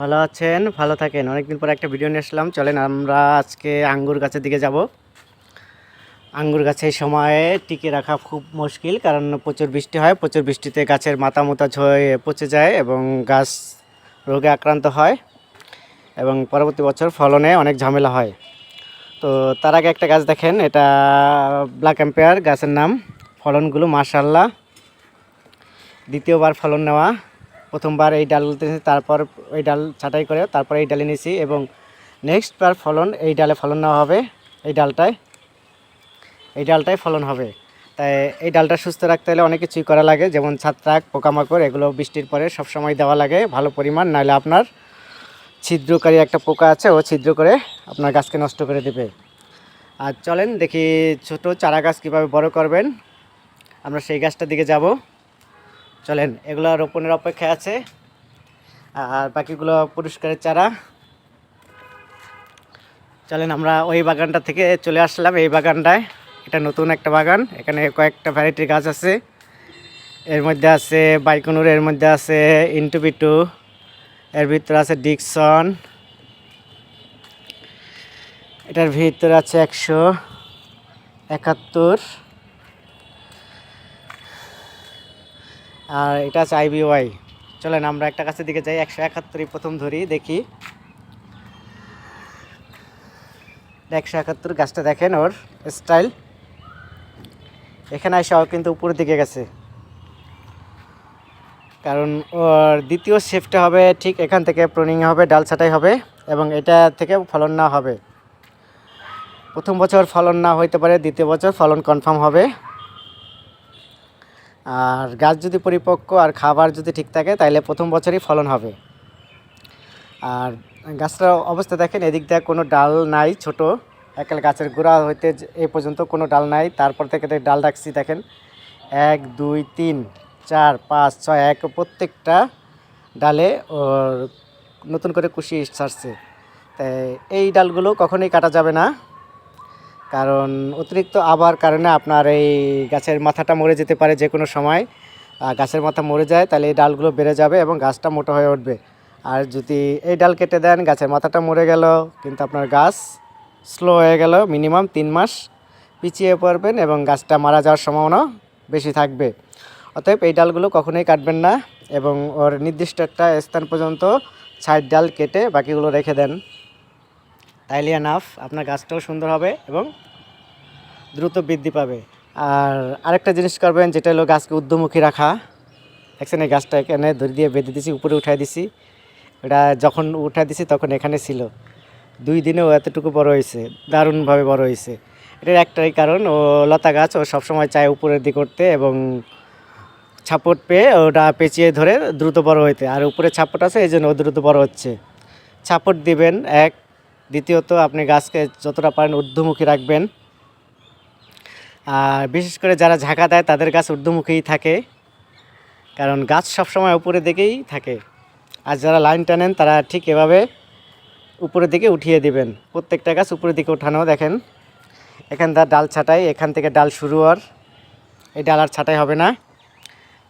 ভালো আছেন? ভালো থাকেন। অনেকদিন পর একটা ভিডিও নিয়ে আসলাম। চলেন আমরা আজকে আঙ্গুর গাছের দিকে যাব। আঙ্গুর গাছে সময়ে টিকে রাখা খুব মুশকিল কারণ প্রচুর বৃষ্টি হয়। প্রচুর বৃষ্টিতে গাছের মাথা মোতা ঝয়ে পচে যায় এবং গাছ রোগে আক্রান্ত হয় এবং পরবর্তী বছর ফলনে অনেক ঝামেলা হয়। তো তার আগে একটা গাছ দেখেন। এটা ব্ল্যাক এম্পায়ার গাছের নাম। ফলনগুলো মাশাল্লাহ দ্বিতীয়বার ফলন নেওয়া। প্রথমবার এই ডাল তারপর ওই ডাল ছাঁটাই করে তারপর এই ডালে নিয়েছি এবং নেক্সট বার ফলন, এই ডালে ফলন নেওয়া হবে, এই ডালটায়। এই ডালটায় ফলন হবে। তাই এই ডালটা সুস্থ রাখতে হলে অনেক কিছুই করা লাগে, যেমন ছাত্রাক পোকামাকড়, এগুলো বৃষ্টির পরে সবসময় দেওয়া লাগে, ভালো পরিমাণ নাহলে আপনার ছিদ্রকারী একটা পোকা আছে, ও ছিদ্র করে আপনার গাছকে নষ্ট করে দেবে। আর চলেন দেখি ছোট চারা গাছ কীভাবে বড় করবেন। আমরা সেই গাছটার দিকে যাব। চলেন এগুলো রোপণের অপেক্ষায় আছে। আর বাকিগুলো পুরস্কারের চারা। চলেন, আমরা ওই বাগানটা থেকে চলে আসলাম, এই বাগানটায়। এটা নতুন একটা বাগান, এখানে কয়েকটা ভ্যারাইটির গাছ আছে। এর মধ্যে আছে বাইকনুর, এর মধ্যে আছে ইন্টুবিটু, এর ভিতরে আছে ডিকসন। এটার ভিতরে আছে একশো একাত্তর। আর এটা আছে আইবিওয়াই চলেন, আমরা একটা কাছের দিকে যাই, একশো একাত্তরই প্রথম ধরি, দেখি। একশো একাত্তর, গাছটা দেখেন ওর স্টাইল এখানে এসেও কিন্তু উপরের দিকে গেছে। কারণ ওর দ্বিতীয় শিফটে হবে, ঠিক এখান থেকে প্রনিং হবে, ডাল ছাটাই হবে, এবং এটা থেকে ফলন না হবে। প্রথম বছর ফলন না হইতে পারে, দ্বিতীয় বছর ফলন কনফার্ম হবে। আর গাছ যদি পরিপক্ক আর খাবার যদি ঠিক থাকে তাহলে প্রথম বছরই ফলন হবে। আর গাছটার অবস্থা দেখেন, এদিক দিয়ে কোনো ডাল নাই, ছোট। একাল গাছের গোড়া হইতে এ পর্যন্ত কোনো ডাল নাই। তারপর থেকে ডাল রাখছি, দেখেন, এক, দুই, তিন, চার, পাঁচ, ছয়, এক, প্রত্যেকটা ডালে নতুন করে কুশি ছাড়ছে। তাই এই ডালগুলো কখনোই কাটা যাবে না। কারণ অতিরিক্ত আবার কারণে আপনার এই গাছের মাথাটা মরে যেতে পারে যে কোনো সময়। গাছের মাথা মরে যায় তাহলে এই ডালগুলো বেড়ে যাবে এবং গাছটা মোটা হয়ে উঠবে। আর যদি এই ডাল কেটে দেন, গাছের মাথাটা মরে গেল, কিন্তু আপনার গাছ স্লো হয়ে গেল মিনিমাম তিন মাস পিছিয়ে পড়বেন এবং গাছটা মারা যাওয়ার সম্ভাবনা বেশি থাকবে। অতএব এই ডালগুলো কখনোই কাটবেন না এবং ওর নির্দিষ্ট একটা স্থান পর্যন্ত ছাইড ডাল কেটে বাকিগুলো রেখে দেন। তাইলে এনাফ আপনার গাছটাও সুন্দর হবে এবং দ্রুত বৃদ্ধি পাবে। আর আরেকটা জিনিস করবেন, যেটা হলো গাছকে ঊর্ধ্বমুখী রাখা। দেখছেন এই গাছটা এখানে ধরে দিয়ে বেঁধে দিছি উপরে উঠাই দিছি। এটা যখন উঠাই দিছি তখন এখানে ছিল। দুই দিনেও এতটুকু বড় হয়েছে, দারুণভাবে বড় হয়েছে। এটার একটাই কারণ, ও লতা গাছ, ও সবসময় চায় উপরের দিকে করতে এবং ছাপট পেয়ে ওটা পেঁচিয়ে ধরে দ্রুত বড় হইতে। আর উপরে ছাপট আছে, এই জন্য ও দ্রুত বড় হচ্ছে। ছাপট দিবেন এক দ্বিতীয়ত, আপনি গাছকে যতটা পারেন ঊর্ধ্বমুখী রাখবেন। আর বিশেষ করে যারা ঝাঁকা দেয়, তাদের গাছ ঊর্ধ্বমুখীই থাকে। কারণ গাছ সবসময় উপরের দিকেই থাকে। আর যারা লাইন টানেন, তারা ঠিক এভাবে উপরের দিকে উঠিয়ে দিবেন। প্রত্যেকটা গাছ উপরের দিকে উঠানো দেখেন। এখান থেকে ডাল ছাটাই, এখান থেকে ডাল শুরু হওয়ার। এই ডাল আর ছাটাই হবে না।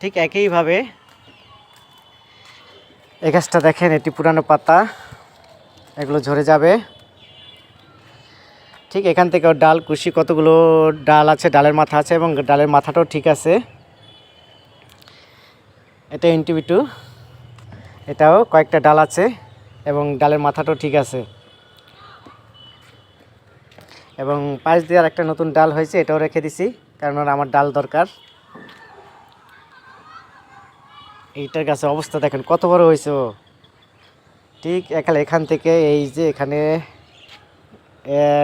ঠিক একইভাবে এই গাছটা দেখেন, এটি পুরানো পাতা। এগুলো ঝরে যাবে। ঠিক এখান থেকে ডাল কুশি কতগুলো ডাল আছে, ডালের মাথা আছে এবং ডালের মাথাটাও ঠিক আছে। এটা ইন্টিবিটু এটাও কয়েকটা ডাল আছে এবং ডালের মাথাটাও ঠিক আছে। এবং পাশ দিয়ে আর একটা নতুন ডাল হয়েছে, এটাও রেখে দিছি, কারণ আমার ডাল দরকার। এইটার গাছের অবস্থা দেখেন, কত বড় হয়েছে ও। ঠিক এখানে এখান থেকে এই যে এখানে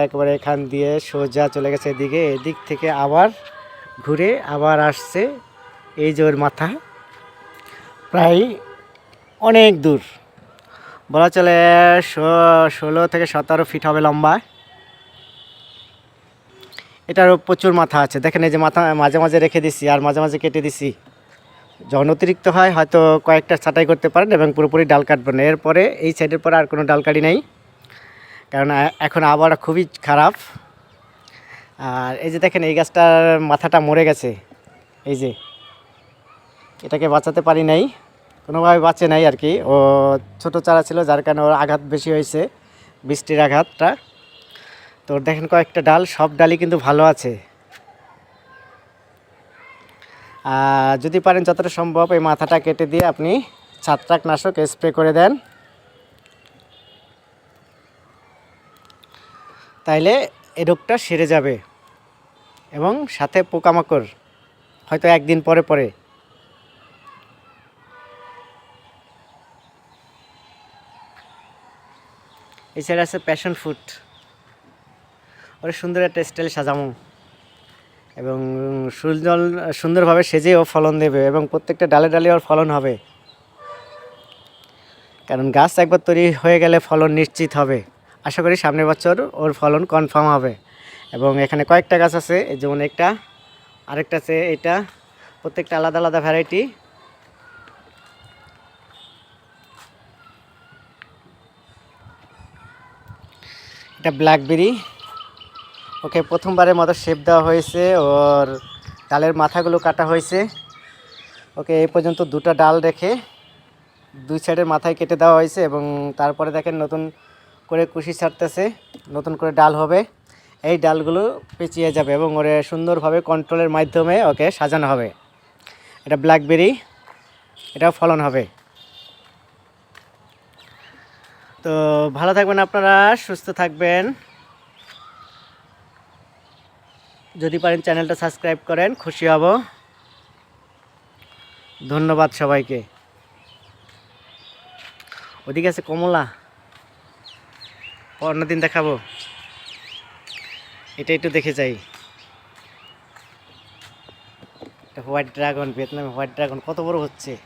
একবারে এখান দিয়ে সোজা চলে গেছে এদিকে, এদিক থেকে আবার ঘুরে আবার আসছে এই যে ওর মাথা। প্রায় অনেক দূর। বলা চলে ষোলো থেকে সতেরো ফিট হবে লম্বা। এটারও প্রচুর মাথা আছে। দেখেন এই যে মাথা মাঝে মাঝে রেখে দিছি আর মাঝে মাঝে কেটে দিছি। যখন অতিরিক্ত হয়, হয়তো কয়েকটা ছাঁটাই করতে পারেন এবং পুরোপুরি ডাল কাটবেন। না এরপরে এই সাইডের পরে আর কোনো ডাল কাটি নেই। কারণ এখন আবহাওয়া খুবই খারাপ। আর এই যে দেখেন, এই গাছটার মাথাটা মরে গেছে। এই যে, এটাকে বাঁচাতে পারি নাই। কোনোভাবে বাঁচে নাই আর কি। ও ছোট চারা ছিল, যার কারণে ওর আঘাত বেশি হয়েছে, বৃষ্টির আঘাতটা। তো দেখেন কয়েকটা ডাল, সব ডালই কিন্তু ভালো আছে। যদি পারেন যতটা সম্ভব এই মাথাটা কেটে দিয়ে আপনি ছত্রাকনাশক স্প্রে করে দেন। তাইলে এই রোগটা সেরে যাবে এবং সাথে পোকামাকড়, হয়তো একদিন পরে পরে। এছাড়া আছে প্যাশন ফুড ওরা সুন্দর একটা স্টাইল সাজামো। এবং সুন্দর সুন্দরভাবে সেজেও ফলন দেবে এবং প্রত্যেকটা ডালে ডালে ওর ফলন হবে। কারণ গাছ একবার তৈরি হয়ে গেলে ফলন নিশ্চিত হবে। আশা করি সামনের বছর ওর ফলন কনফার্ম হবে। এবং এখানে কয়েকটা গাছ আছে যেমন একটা, আরেকটা আছে এটা প্রত্যেকটা আলাদা আলাদা ভ্যারাইটি এটা ব্ল্যাকবেরি ওকে, প্রথমবারের মতো শেপ দেওয়া হয়েছে। ওর ডালের মাথাগুলো কাটা হয়েছে। ওকে, এই পর্যন্ত দুটো ডাল রেখে দুই সাইডের মাথায় কেটে দেওয়া হয়েছে এবং তারপরে দেখেন নতুন করে কুশি ছাড়তেছে, নতুন করে ডাল হবে। এই ডালগুলো পেঁচিয়ে যাবে এবং ওরে সুন্দরভাবে কন্ট্রোলের মাধ্যমে ওকে সাজানো হবে। এটা ব্ল্যাকবেরি এটাও ফলন হবে। তো ভালো থাকবেন আপনারা, সুস্থ থাকবেন। যদি পারেন চ্যানেলটা সাবস্ক্রাইব করেন, খুশি হব। ধন্যবাদ সবাইকে। ওদিকে আছে কমলা। অন্যদিন দেখাবো। এটা একটু দেখে যাই। হোয়াইট ড্রাগন ভিয়েতনামে হোয়াইট ড্রাগন কত বড় হচ্ছে?